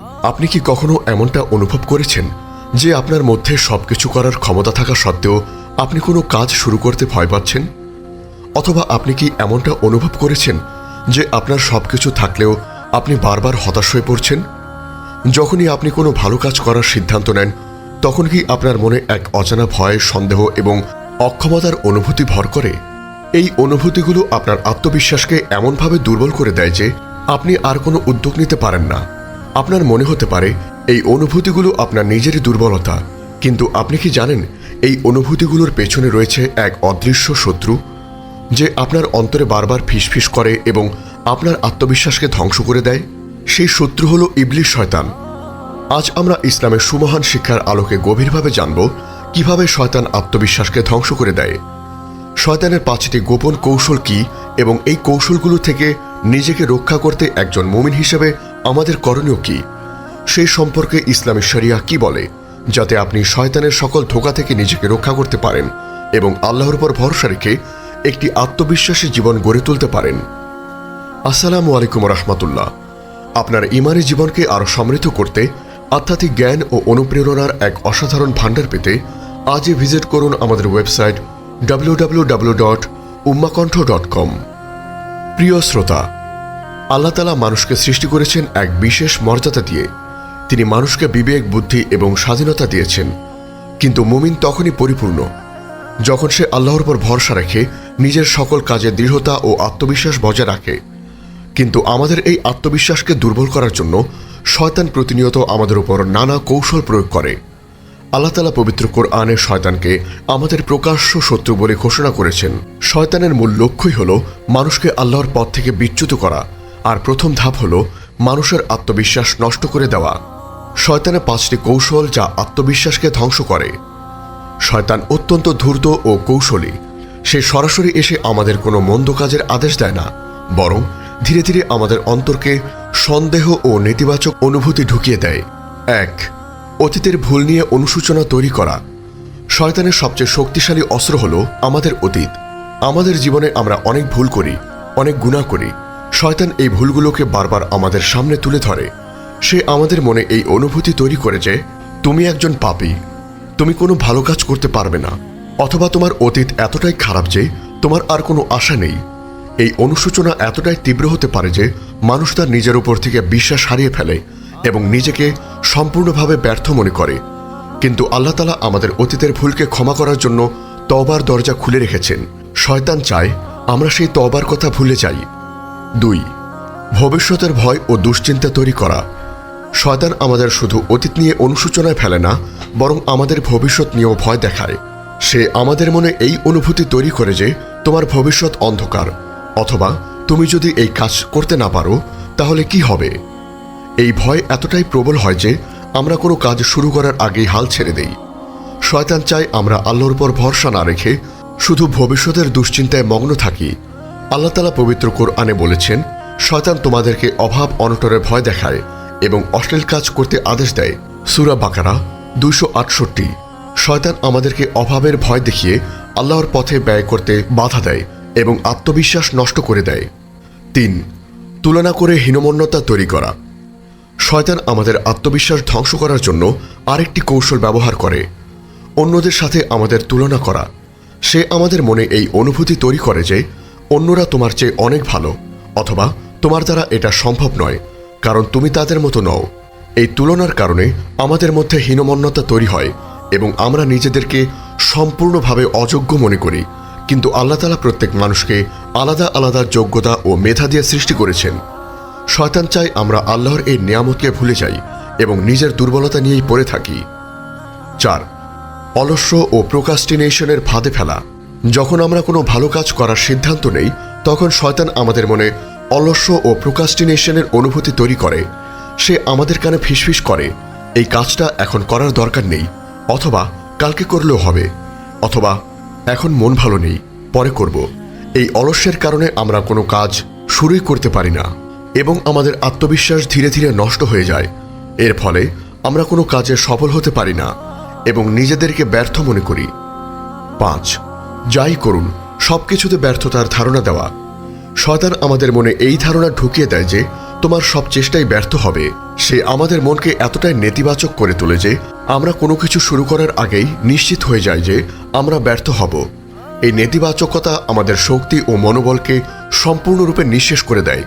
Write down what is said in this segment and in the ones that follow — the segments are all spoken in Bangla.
আপনি কি কখনো এমনটা অনুভব করেছেন যে আপনার মধ্যে সবকিছু করার ক্ষমতা থাকা সত্ত্বেও আপনি কোনো কাজ শুরু করতে ভয় পাচ্ছেন? অথবা আপনি কি এমনটা অনুভব করেছেন যে আপনার সবকিছু থাকলেও আপনি বারবার হতাশ হয়ে পড়ছেন? যখনই আপনি কোনো ভালো কাজ করার সিদ্ধান্ত নেন, তখন কি আপনার মনে এক অজানা ভয়, সন্দেহ এবং অক্ষমতার অনুভূতি ভর করে? এই অনুভূতিগুলো আপনার আত্মবিশ্বাসকে এমনভাবে দুর্বল করে দেয় যে আপনি আর কোনো উদ্যোগ নিতে পারেন না। আপনার মনে হতে পারে এই অনুভূতিগুলো আপনার নিজেরই দুর্বলতা, কিন্তু আপনি কি জানেন এই অনুভূতিগুলোর পেছনে রয়েছে এক অদৃশ্য শত্রু যে আপনার অন্তরে বারবার ফিসফিস করে এবং আপনার আত্মবিশ্বাসকে ধ্বংস করে দেয়? সেই শত্রু হল ইবলিশ শয়তান। আজ আমরা ইসলামের সুমহান শিক্ষার আলোকে গভীরভাবে জানব কীভাবে শয়তান আত্মবিশ্বাসকে ধ্বংস করে দেয়। শয়তানের পাঁচটি গোপন কৌশল কি এবং এই কৌশলগুলো থেকে নিজেকে রক্ষা করতে একজন মুমিন হিসেবে আমাদের করণীয় কি? সেই সম্পর্কে ইসলামী শরিয়া কি বলে, যাতে আপনি শয়তানের সকল ধোকা থেকে নিজেকে রক্ষা করতে পারেন এবং আল্লাহর উপর ভরসা রেখে একটি আত্মবিশ্বাসী জীবন গড়ে তুলতে পারেন? আসসালামু আলাইকুম রহমতুল্লাহ। আপনার ইমানি জীবনকে আরও সমৃদ্ধ করতে আধ্যাত্মিক জ্ঞান ও অনুপ্রেরণার এক অসাধারণ ভাণ্ডার পেতে আজই ভিজিট করুন আমাদের website W dot Ummakantha dot com প্রিয় শ্রোতা আল্লাহ তালা মানুষকে সৃষ্টি করেছেন এক বিশেষ মর্যাদা দিয়ে। তিনি মানুষকে বিবেক, বুদ্ধি এবং স্বাধীনতা দিয়েছেন। কিন্তু মুমিন তখনই পরিপূর্ণ। যখন সে আল্লাহর উপর ভরসা রেখে, নিজের সকল কাজে দৃঢ়তা ও আত্মবিশ্বাস বজায় রাখে। কিন্তু আমাদের এই আত্মবিশ্বাসকে দুর্বল করার জন্য শয়তান প্রতিনিয়ত আমাদের উপর নানা কৌশল প্রয়োগ করে। আল্লাহ তালা পবিত্র কোরআনে শয়তানকে আমাদের প্রকাশ্য শত্রু বলে ঘোষণা করেছেন। শয়তানের মূল লক্ষ্যই হল মানুষকে আল্লাহর পথ থেকে বিচ্যুত করা। আর প্রথম ধাপ হল মানুষের আত্মবিশ্বাস নষ্ট করে দেওয়া। শয়তানের পাঁচটি কৌশল যা আত্মবিশ্বাসকে ধ্বংস করে। শয়তান অত্যন্ত ধূর্ত ও কৌশলী। সে সরাসরি এসে আমাদের কোনো মন্দ কাজের আদেশ দেয় না, বরং ধীরে ধীরে আমাদের অন্তরকে সন্দেহ ও নেতিবাচক অনুভূতি ঢুকিয়ে দেয়। এক, অতীতের ভুল নিয়ে অনুশোচনা তৈরি করা। শয়তানের সবচেয়ে শক্তিশালী অস্ত্র হল আমাদের অতীত। আমাদের জীবনে আমরা অনেক ভুল করি, অনেক গুণা করি। শয়তান এই ভুলগুলোকে বারবার আমাদের সামনে তুলে ধরে। সে আমাদের মনে এই অনুভূতি তৈরি করে যে, তুমি একজন পাপী। তুমি কোনো ভালো কাজ করতে পারবে না, অথবা তোমার অতীত এতটাই খারাপ যে, তোমার আর কোনো আশা নেই। এই অনুশোচনা এতটাই তীব্র হতে পারে যে, মানুষ তার নিজের উপর থেকে বিশ্বাস হারিয়ে ফেলে এবং নিজেকে সম্পূর্ণভাবে ব্যর্থ মনে করে। কিন্তু আল্লাহ তালা আমাদের অতীতের ভুলকে ক্ষমা করার জন্য তবার দরজা খুলে রেখেছেন। শয়তান চায়, আমরা সেই তবার কথা ভুলে যাই। দুই, ভবিষ্যতের ভয় ও দুশ্চিন্তা তৈরি করা। শয়তান আমাদের শুধু অতীত নিয়ে অনুশোচনায় ফেলে না, বরং আমাদের ভবিষ্যৎ নিয়েও ভয় দেখায়। সে আমাদের মনে এই অনুভূতি তৈরি করে যে, তোমার ভবিষ্যৎ অন্ধকার। অথবা, তুমি যদি এই কাজ করতে না পারো, তাহলে কি হবে? এই ভয় এতটাই প্রবল হয় যে, আমরা কোনো কাজ শুরু করার আগেই হাল ছেড়ে দেই। শয়তান চায় আমরা আল্লোর উপর ভরসা না রেখে শুধু ভবিষ্যতের দুশ্চিন্তায় মগ্ন থাকি। আল্লাহ তালা পবিত্র কোরআনে বলেছেন, শয়তান তোমাদেরকে অভাব অনটনের ভয় দেখায় এবং অশ্লীল কাজ করতে আদেশ দেয়। সুরা বাকারা দুইশো আটষট্টি। শয়তান আমাদেরকে অভাবের ভয় দেখিয়ে আল্লাহর পথে ব্যয় করতে বাধা দেয় এবং আত্মবিশ্বাস নষ্ট করে দেয়। তিন, তুলনা করে হীনমন্যতা তৈরি করা। শয়তান আমাদের আত্মবিশ্বাস ধ্বংস করার জন্য আরেকটি কৌশল ব্যবহার করে। অন্যদের সাথে আমাদের তুলনা করা। সে আমাদের মনে এই অনুভূতি তৈরি করে যে অন্যরা তোমার চেয়ে অনেক ভালো, অথবা তোমার দ্বারা এটা সম্ভব নয়, কারণ তুমি তাদের মতো নও। এই তুলনার কারণে আমাদের মধ্যে হীনমন্যতা তৈরি হয়, এবং আমরা নিজেদেরকে সম্পূর্ণভাবে অযোগ্য মনে করি, কিন্তু আল্লাহ তালা প্রত্যেক মানুষকে আলাদা আলাদা যোগ্যতা ও মেধা দিয়ে সৃষ্টি করেছেন। শয়তান চাই আমরা আল্লাহর এই নিয়ামতকে ভুলে যাই এবং নিজের দুর্বলতা নিয়েই পড়ে থাকি। চার, অলস্য ও প্রোকাস্টিনেশনের ফাঁদে ফেলা। যখন আমরা কোনো ভালো কাজ করার সিদ্ধান্ত নেই, তখন শয়তান আমাদের মনে অলস্য ও প্রোকাস্টিনেশনের অনুভূতি তৈরি করে। সে আমাদের কানে ফিসফিস করে, এই কাজটা এখন করার দরকার নেই, অথবা কালকে করলেও হবে, অথবা এখন মন ভালো নেই, পরে করব। এই অলস্যের কারণে আমরা কোনো কাজ শুরুই করতে পারি না, এবং আমাদের আত্মবিশ্বাস ধীরে ধীরে নষ্ট হয়ে যায়। এর ফলে আমরা কোনো কাজে সফল হতে পারি না, এবং নিজেদেরকে ব্যর্থ মনে করি। পাঁচ যাই করুন, সবকিছুতে ব্যর্থতার ধারণা দেওয়া। শয়তান আমাদের মনে এই ধারণা ঢুকিয়ে দেয় যে, তোমার সব চেষ্টাই ব্যর্থ হবে। সে আমাদের মনকে এতটাই নেতিবাচক করে তোলে যে, আমরা কোনো কিছু শুরু করার আগেই নিশ্চিত হয়ে যাই যে, আমরা ব্যর্থ হব। এই নেতিবাচকতা আমাদের শক্তি ও মনোবলকে সম্পূর্ণরূপে নিঃশেষ করে দেয়।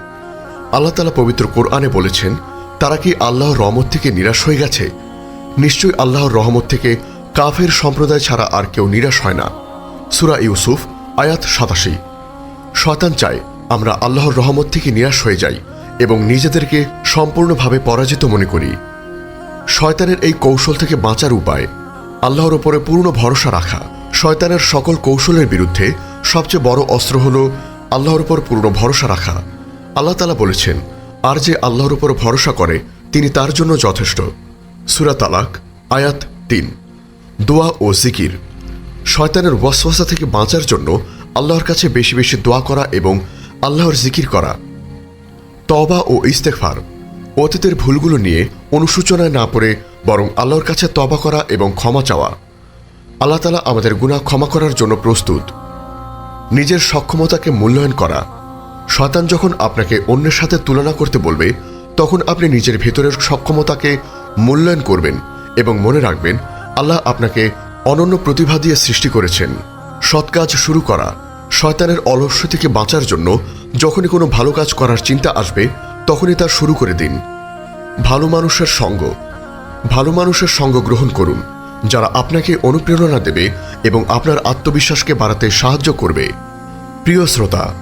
আল্লাহ তালা পবিত্র কোরআনে বলেছেন, তারা কি আল্লাহর রহমত থেকে নিরাশ হয়ে গেছে? নিশ্চয়ই আল্লাহর রহমত থেকে কাফের সম্প্রদায় ছাড়া আর কেউ নিরাশ হয় না। সুরা ইউসুফ, আয়াত সাতাশি। শয়তান চায় আমরা আল্লাহর রহমত থেকে নিরাশ হয়ে যাই এবং নিজেদেরকে সম্পূর্ণভাবে পরাজিত মনে করি। শয়তানের এই কৌশল থেকে বাঁচার উপায়, আল্লাহর ওপরে পূর্ণ ভরসা রাখা। শয়তানের সকল কৌশলের বিরুদ্ধে সবচেয়ে বড় অস্ত্র হল আল্লাহর উপর পূর্ণ ভরসা রাখা। আল্লাহ তালা বলেছেন, আর যে আল্লাহর উপর ভরসা করে, তিনি তার জন্য যথেষ্ট। সুরা তালাক, আয়াত তিন। দোয়া ও জিকির। শয়তানের ওয়াসওয়াসা থেকে বাঁচার জন্য আল্লাহর কাছে বেশি বেশি দোয়া করা এবং আল্লাহর জিকির করা। তবা ও ইস্তেকফার অতীতের ভুলগুলো নিয়ে অনুসূচনায় না পড়ে বরং আল্লাহর কাছে তবা করা এবং ক্ষমা চাওয়া। আল্লাহ তালা আমাদের গুনাহ ক্ষমা করার জন্য প্রস্তুত। নিজের সক্ষমতাকে মূল্যায়ন করা। শয়তান যখন আপনাকে অন্যের সাথে তুলনা করতে বলবে, তখন আপনি নিজের ভেতরের সক্ষমতাকে মূল্যায়ন করবেন এবং মনে রাখবেন, আল্লাহ আপনাকে অনন্য প্রতিভা দিয়ে সৃষ্টি করেছেন। সৎ কাজ শুরু করা, শয়তানের অলস্য থেকে বাঁচার জন্য যখনই কোনো ভালো কাজ করার চিন্তা আসবে, তখনই তা শুরু করে দিন। ভালো মানুষের সঙ্গ, ভালো মানুষের সঙ্গ গ্রহণ করুন, যারা আপনাকে অনুপ্রেরণা দেবে এবং আপনার আত্মবিশ্বাসকে বাড়াতে সাহায্য করবে। প্রিয় শ্রোতা,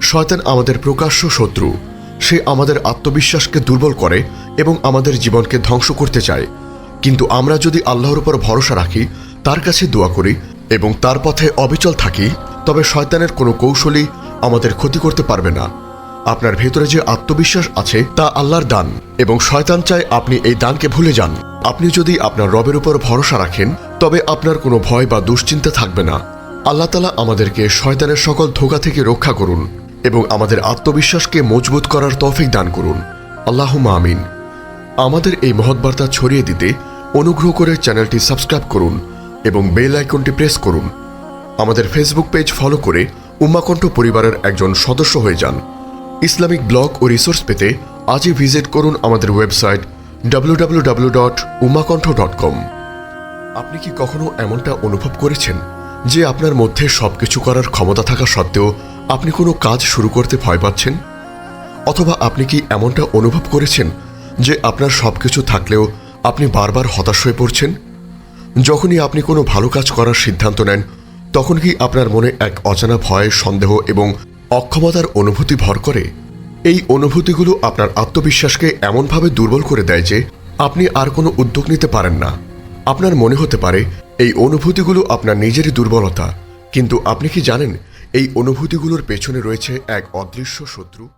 শয়তান আমাদের প্রকাশ্য শত্রু। সে আমাদের আত্মবিশ্বাসকে দুর্বল করে এবং আমাদের জীবনকে ধ্বংস করতে চায়। কিন্তু আমরা যদি আল্লাহর উপর ভরসা রাখি তার কাছে দোয়া করি এবং তার পথে অবিচল থাকি, তবে শয়তানের কোনো কৌশলই আমাদের ক্ষতি করতে পারবে না। আপনার ভেতরে যে আত্মবিশ্বাস আছে, তা আল্লাহর দান, এবং শয়তান চায় আপনি এই দানকে ভুলে যান। আপনি যদি আপনার রবের উপর ভরসা রাখেন, তবে আপনার কোনো ভয় বা দুশ্চিন্তা থাকবে না। আল্লাহ তালা আমাদেরকে শয়তানের সকল ধোকা থেকে রক্ষা করুন, এবং আমাদের আত্মবিশ্বাসকে মজবুত করার তফিক দান করুন। আল্লাহ আমিন। আমাদের এই মহৎ বার্তা ছড়িয়ে দিতে অনুগ্রহ করে চ্যানেলটি সাবস্ক্রাইব করুন এবং বেল আইকনটি প্রেস করুন। আমাদের ফেসবুক পেজ ফলো করে উম্মাকণ্ঠ পরিবারের একজন সদস্য হয়ে যান। ইসলামিক ব্লগ ও রিসোর্স পেতে আজই ভিজিট করুন আমাদের ওয়েবসাইট www.umakontho.com আপনি কি কখনো এমনটা অনুভব করেছেন যে আপনার মধ্যে সবকিছু করার ক্ষমতা থাকা সত্ত্বেও আপনি কোনো কাজ শুরু করতে ভয় পাচ্ছেন? অথবা আপনি কি এমনটা অনুভব করেছেন যে আপনার সবকিছু থাকলেও আপনি বারবার হতাশ হয়ে পড়ছেন? যখনই আপনি কোনো ভালো কাজ করার সিদ্ধান্ত নেন, তখন কি আপনার মনে এক অজানা ভয়, সন্দেহ এবং অক্ষমতার অনুভূতি ভর করে? এই অনুভূতিগুলো আপনার আত্মবিশ্বাসকে এমনভাবে দুর্বল করে দেয় যে আপনি আর কোনো উদ্যোগ নিতে পারেন না। আপনার মনে হতে পারে, এই অনুভূতিগুলো আপনার নিজেরই দুর্বলতা। কিন্তু আপনি কি জানেন, এই অনুভূতিগুলোর পেছনে রয়েছে এক অদৃশ্য শত্রু?